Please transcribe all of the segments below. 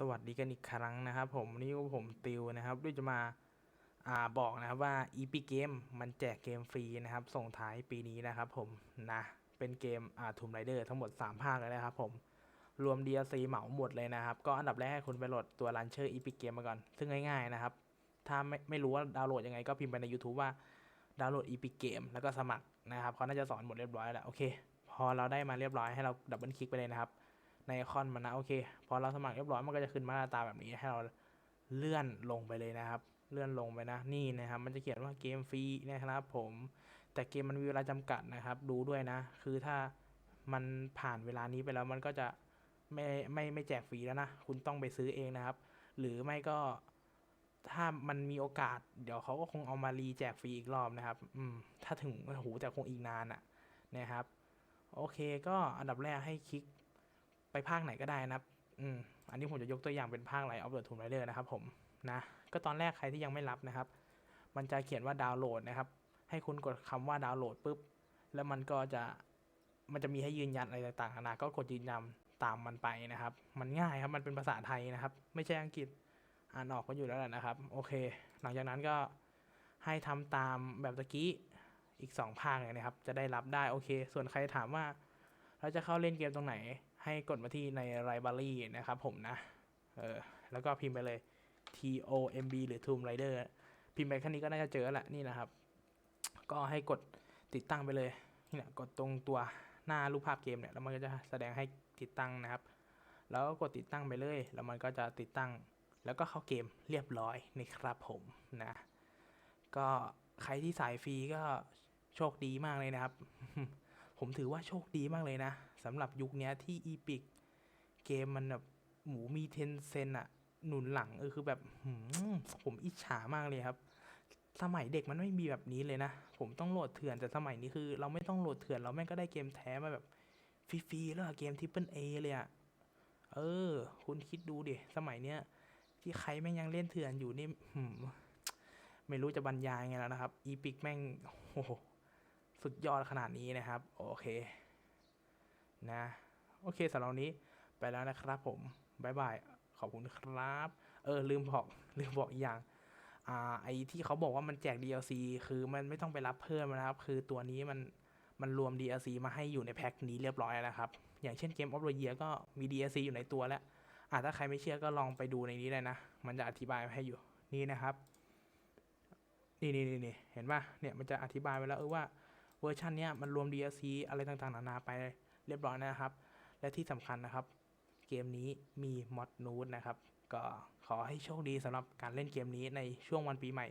สวัสดีกันอีกครั้งนะครับผมวันนี่ผมติวนะครับด้วยจะมาอ่าบอกนะครับว่า EP Game มันแจกเกมฟรีนะครับ ส่งท้ายปีนี้นะครับผมนะเป็นเกมอ่า Tomb Raider ทั้งหมด 3 ภาคเลยนะครับผมรวม DLC เหมาหมดเลยนะครับ ก็อันดับแรกให้คุณไปโหลดตัว Launcher Epic Game มาก่อน ซึ่งง่ายๆนะครับ ถ้าไม่ไม่รู้ว่าดาวน์โหลดยังไงก็พิมพ์ไปใน YouTube ว่าดาวน์โหลด Epic Game แล้วก็สมัครนะครับเขาน่าจะสอนหมดเรียบร้อยแล้วโอเค พอเราได้มาเรียบร้อยให้เราดับเบิลคลิกไปเลยนะครับ ในไอคอนมันนะโอเคพอเราสมัครเรียบร้อยมันก็จะขึ้นมาหน้าตาแบบนี้ให้เราเลื่อนลงไปเลยนะครับ เลื่อนลงไปนะนี่นะครับมันจะเขียนว่าเกมฟรีนะครับผมแต่เกมมันมีเวลาจำกัดนะครับ ดูด้วยนะ คือถ้ามันผ่านเวลานี้ไปแล้วมันก็จะไม่ไม่ไม่แจกฟรีแล้วนะ คุณต้องไปซื้อเองนะครับ หรือไม่ก็ถ้ามันมีโอกาส เดี๋ยวเขาก็คงเอามารีแจกฟรีอีกรอบนะครับ อืม ถ้าถึงโอ้โหแต่คงอีกนานอะนะครับ โอเคก็อันดับแรกให้คลิก ภาคไหนก็ได้นะครับอืมอันนี้ผมจะยกตัวอย่างเป็นภาคไลท์ออฟเดอะทูมไรเดอร์นะครับผมนะก็ตอนแรกใครที่ยังไม่รับนะครับ มันจะเขียนว่าดาวน์โหลดนะครับ ให้คุณกดคำว่าดาวน์โหลดปุ๊บ แล้วมันก็จะมันจะมีให้ยืนยันอะไรต่างๆนานาก็กดยืนยันตามมันไปนะครับ มันง่ายครับมันเป็นภาษาไทยนะครับ ไม่ใช่อังกฤษอ่านออกก็อยู่แล้วแหละนะครับ โอเค หลังจากนั้นก็ให้ทำตามแบบตะกี้อีกสองภาคเลยนะครับ จะได้รับได้โอเค ส่วนใครถามว่า เราจะเข้าเล่นเกมตรงไหน ให้กดมาที่ใน Library นะครับผมนะ เออ แล้วก็พิมพ์ไปเลย T O M B หรือ Tomb Raider พิมพ์ไปแค่นี้ก็น่าจะเจอแหละนี่นะครับ ก็ให้กดติดตั้งไปเลยนี่แหละกดตรงตัวหน้ารูปภาพเกมเนี่ยแล้วมันก็จะแสดงให้ติดตั้งนะครับ แล้วก็กดติดตั้งไปเลย แล้วมันก็จะติดตั้ง แล้วก็เข้าเกมเรียบร้อยนี่ครับผมนะ ก็ใครที่สายฟรีก็โชคดีมากเลยนะครับ ผมถือว่าโชคดีมากเลยนะสำหรับยุคนี้ที่อีพิกเกมมันแบบหมูมีเทนเซนอะหนุนหลังเออคือแบบผมอิจฉามากเลยครับ สมัยเด็กมันไม่มีแบบนี้เลยนะ ผมต้องโหลดเถื่อนแต่สมัยนี้คือ เราไม่ต้องโหลดเถื่อนเราแม่งก็ได้เกมแท้มาแบบฟรีๆแล้วเกมทิปเปิลเอเลยอะเออ คุณคิดดูดิสมัยเนี้ยที่ใครแม่งยังเล่นเถื่อนอยู่นี่ไม่รู้จะบรรยายไงแล้วนะครับ อีพิกแม่งโอ้โห สุดยอดขนาดนี้นะครับ โอเค นะ โอเคสำหรับนี้ไปแล้วนะครับผมบายบาย ขอบคุณครับ เออ ลืมบอก ลืมบอกอีกอย่าง อ่า ไอที่เขาบอกว่ามันแจก DLC คือมันไม่ต้องไปรับเพิ่มนะครับ คือตัวนี้มัน มันรวม DLC มาให้อยู่ในแพ็คนี้เรียบร้อยแล้วครับ อย่างเช่นเกม of the Year ก็มี DLC อยู่ในตัวแล้ว อ่าถ้าใครไม่เชื่อก็ลองไปดูในนี้เลยนะ มันจะอธิบายไว้ให้อยู่ นี่นะครับนี่นี่นี่นี่เห็นป่ะ เนี่ย มันจะอธิบายไว้แล้วเออว่า เวอร์ชันนี้มันรวม DLC อะไรต่างๆ นานาไปเรียบร้อยนะครับ และที่สำคัญนะครับ เกมนี้มีมอดนูดนะครับ ก็ขอให้โชคดีสำหรับการเล่นเกมนี้ในช่วงวันปีใหม่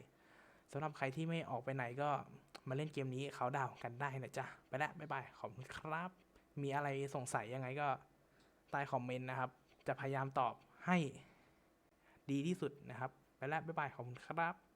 สำหรับใครที่ไม่ออกไปไหนก็มาเล่นเกมนี้เขาดาวน์กันได้นะจ๊ะ ไปแล้วบ๊ายบาย ขอบคุณครับ มีอะไรสงสัยยังไงก็ใต้คอมเมนต์นะครับ จะพยายามตอบให้ดีที่สุดนะครับ ไปแล้วบ๊ายบาย ขอบคุณครับ